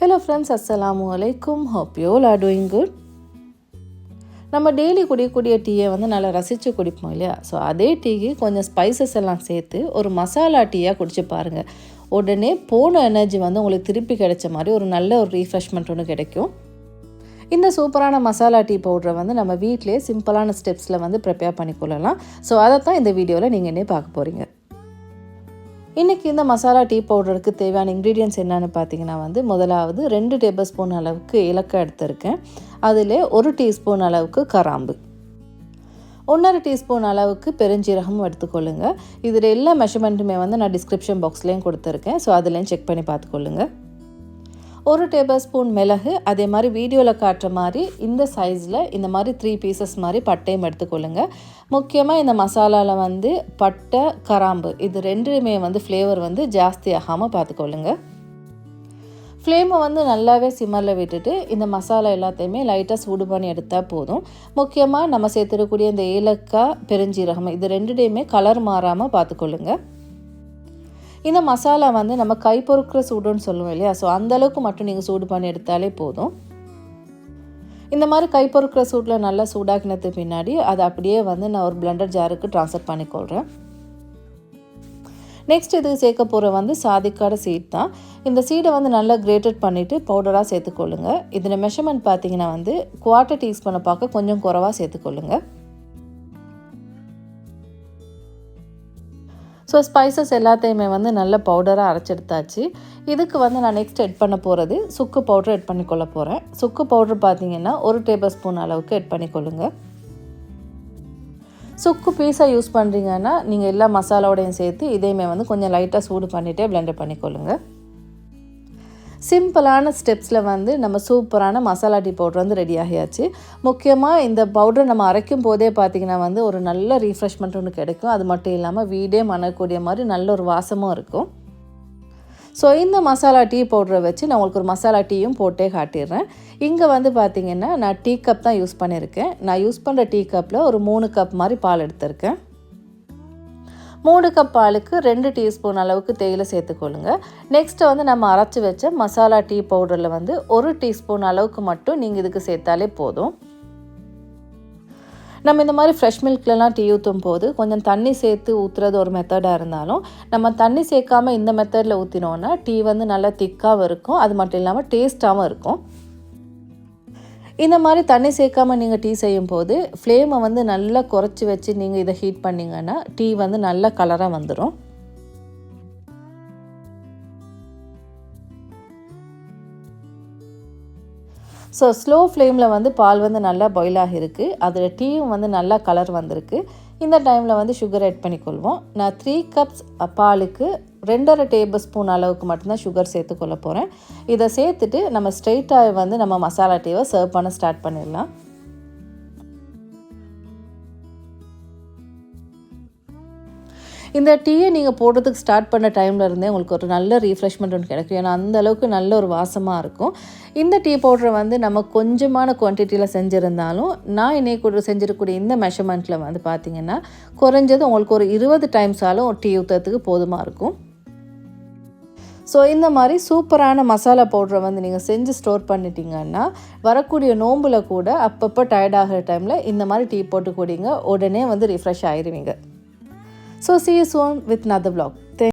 Hello friends அஸ்ஸலாமு அலைக்கும் hope you are doing good நம்ம டெய்லி குடிக்கக்கூடிய டீயை வந்து நல்லா ரசித்து குடிப்போம் இல்லையா? ஸோ அதே டீக்கு கொஞ்சம் ஸ்பைசஸ் எல்லாம் சேர்த்து ஒரு மசாலா டீயாக குடிச்சு பாருங்கள் உடனே போன எனர்ஜி வந்து உங்களுக்கு திருப்பி கிடைச்ச மாதிரி ஒரு நல்ல ஒரு ரீஃப்ரெஷ்மெண்ட் ஒன்று கிடைக்கும். இந்த சூப்பரான மசாலா டீ பவுடரை வந்து நம்ம வீட்டிலே சிம்பிளான ஸ்டெப்ஸில் வந்து ப்ரிப்பேர் பண்ணிக்கொள்ளலாம். ஸோ அதை தான் இந்த வீடியோவில் நீங்கள் என்ன பார்க்க போகிறீங்க இன்றைக்கி இந்த மசாலா டீ பவுடருக்கு தேவையான இன்க்ரீடியன்ஸ் என்னென்னு பார்த்தீங்கன்னா வந்து முதலாவது ரெண்டு டேபிள் ஸ்பூன் அளவுக்கு இலக்கை எடுத்திருக்கேன். அதில் ஒரு டீஸ்பூன் அளவுக்கு கராம்பு. ஒன்றரை டீஸ்பூன் அளவுக்கு பெருஞ்சீரகமும் எடுத்துக்கொள்ளுங்கள் இதில் எல்லா மெஷர்மெண்ட்டுமே வந்து நான் டிஸ்கிரிப்ஷன் பாக்ஸ்லேயும் கொடுத்துருக்கேன். ஸோ அதுலேயும் செக் பண்ணி பார்த்துக்கொள்ளுங்கள் ஒரு டேபிள் ஸ்பூன் மிளகு அதே மாதிரி வீடியோவில் காட்டுற மாதிரி இந்த சைஸில் இந்த மாதிரி த்ரீ பீசஸ் மாதிரி பட்டையும் எடுத்துக்கொள்ளுங்க. முக்கியமாக இந்த மசாலாவில் வந்து பட்டை கராம்பு இது ரெண்டுமே வந்து ஃப்ளேவர் வந்து ஜாஸ்தி ஆகாமல் பார்த்துக்கொள்ளுங்க ஃப்ளேமை வந்து நல்லாவே சிம்மரில் விட்டுட்டு இந்த மசாலா எல்லாத்தையுமே லைட்டாக சூடு பண்ணி எடுத்தால் போதும். முக்கியமாக நம்ம சேர்த்துடக்கூடிய இந்த ஏலக்காய் பெருஞ்சீரகம் இது ரெண்டுடையுமே கலர் மாறாமல் பார்த்துக்கொள்ளுங்க இந்த மசாலா வந்து நம்ம கை பொறுக்கிற சூடுன்னு சொல்லுவோம் இல்லையா? ஸோ அந்தளவுக்கு மட்டும் நீங்கள் சூடு பண்ணி எடுத்தாலே போதும். இந்த மாதிரி கை பொறுக்கிற சூட்டில் நல்லா சூடாக்கினது பின்னாடி அதை அப்படியே வந்து நான் ஒரு பிளண்டர் ஜாருக்கு ட்ரான்ஸ்ஃபர் பண்ணிக்கொள்கிறேன் நெக்ஸ்ட் இதுக்கு சேர்க்க போகிற வந்து சாதிக்காட சீட் தான். இந்த சீடை வந்து நல்லா கிரேட்டட் பண்ணிவிட்டு பவுடராக சேர்த்துக்கொள்ளுங்க. இதில் மெஷர்மெண்ட் பார்த்தீங்கன்னா வந்து குவார்ட்டர் டீஸ்பூனை பார்க்க கொஞ்சம் குறவாக சேர்த்துக்கொள்ளுங்கள் ஸோ ஸ்பைசஸ் எல்லாத்தையுமே வந்து நல்ல பவுடராக அரைச்செடுத்தாச்சு. இதுக்கு வந்து நான் நெக்ஸ்ட் எட் பண்ண போகிறது சுக்கு பவுடர் எட் பண்ணிக்கொள்ள போகிறேன் சுக்கு பவுடர் பார்த்தீங்கன்னா ஒரு டேபிள் ஸ்பூன் அளவுக்கு எட் பண்ணிக்கொள்ளுங்க சுக்கு பீஸாக யூஸ் பண்ணுறீங்கன்னா நீங்கள் எல்லா மசாலாவோடையும் சேர்த்து இதையுமே வந்து கொஞ்சம் லைட்டாக சூடு பண்ணிகிட்டே பிளெண்டர் பண்ணிக்கொள்ளுங்க சிம்பிளான ஸ்டெப்ஸில் வந்து நம்ம சூப்பரான மசாலா டீ பவுடர் வந்து ரெடி ஆகியாச்சு. முக்கியமாக இந்த பவுடர் நம்ம அரைக்கும் போதே பார்த்திங்கன்னா வந்து ஒரு நல்ல ரீஃப்ரெஷ்மெண்ட் ஒன்று கிடைக்கும். அது மட்டும் இல்லாமல் வீடே மணக்கூடிய மாதிரி நல்ல ஒரு வாசமும் இருக்கும். ஸோ இந்த மசாலா டீ பவுடரை வச்சு நான் உங்களுக்கு ஒரு மசாலா டீயும் போட்டே காட்டிடுறேன். இங்கே வந்து பார்த்திங்கன்னா நான் டீ கப் தான் யூஸ் பண்ணியிருக்கேன். நான் யூஸ் பண்ணுற டீ கப்பில் ஒரு மூணு கப் மாதிரி பால் எடுத்திருக்கேன். மூணு கப் பாலுக்கு ரெண்டு டீஸ்பூன் அளவுக்கு தேயிலை சேர்த்துக்கொள்ளுங்க. நெக்ஸ்ட்டு வந்து நம்ம அரைச்சி வச்ச மசாலா டீ பவுடரில் வந்து ஒரு டீஸ்பூன் அளவுக்கு மட்டும் நீங்கள் இதுக்கு சேர்த்தாலே போதும். நம்ம இந்த மாதிரி ஃப்ரெஷ் மில்க்லலாம் டீ ஊற்றும் போது கொஞ்சம் தண்ணி சேர்த்து ஊற்றுறது ஒரு மெத்தடாக இருந்தாலும் நம்ம தண்ணி சேர்க்காமல் இந்த மெத்தடில் ஊற்றினோன்னா டீ வந்து நல்லா திக்காகவும் இருக்கும். அது மட்டும் இல்லாமல் டேஸ்ட்டாகவும் இருக்கும். இந்த மாதிரி தண்ணி சேர்க்காமல் நீங்கள் டீ செய்யும் போது ஃப்ளேமை வந்து நல்லா குறைச்சி வச்சு நீங்கள் இதை ஹீட் பண்ணிங்கன்னா டீ வந்து நல்ல கலராக வந்துடும் ஸோ ஸ்லோ ஃப்ளேமில் வந்து பால் வந்து நல்லா பாயில் ஆகிருக்கு அதில் டீயும் வந்து நல்லா கலர் வந்திருக்கு. இந்த டைமில் வந்து சுகர் ஆட் பண்ணிக்கொள்வோம். நான் த்ரீ கப்ஸ் பாலுக்கு ரெண்டரை டேபிள் ஸ்பூன் அளவுக்கு மட்டும்தான் சுகர் சேர்த்துக்கொள்ள போகிறேன் இதை சேர்த்துட்டு நம்ம ஸ்ட்ரெயிட்டாக வந்து நம்ம மசாலா டீவை சர்வ் பண்ண ஸ்டார்ட் பண்ணிடலாம். இந்த டீயை நீங்கள் போடுறதுக்கு ஸ்டார்ட் பண்ண டைமில் இருந்தே உங்களுக்கு ஒரு நல்ல ரீஃப்ரெஷ்மெண்ட் ஒன்று கிடைக்கும். ஏன்னா அந்த அளவுக்கு நல்ல ஒரு வாசமாக இருக்கும். இந்த டீ பவுடரை வந்து நம்ம கொஞ்சமான குவான்டிட்டியில் செஞ்சுருந்தாலும் நான் இன்னைக்கு கூட செஞ்சிருக்கக்கூடிய இந்த மெஷர்மெண்ட்டில் வந்து பார்த்திங்கன்னா குறைஞ்சது உங்களுக்கு ஒரு இருபது டைம்ஸாலும் டீ ஊற்றுறதுக்கு போதுமாக இருக்கும். ஸோ இந்த மாதிரி சூப்பரான மசாலா பவுடரை வந்து நீங்கள் செஞ்சு ஸ்டோர் பண்ணிட்டீங்கன்னா வரக்கூடிய நோம்பில் கூட அப்பப்போ டயர்ட் ஆகிற டைமில் இந்த மாதிரி டீ போட்டு குடிங்க. உடனே வந்து ரிஃப்ரெஷ் ஆயிடுவீங்க so see soon with another blog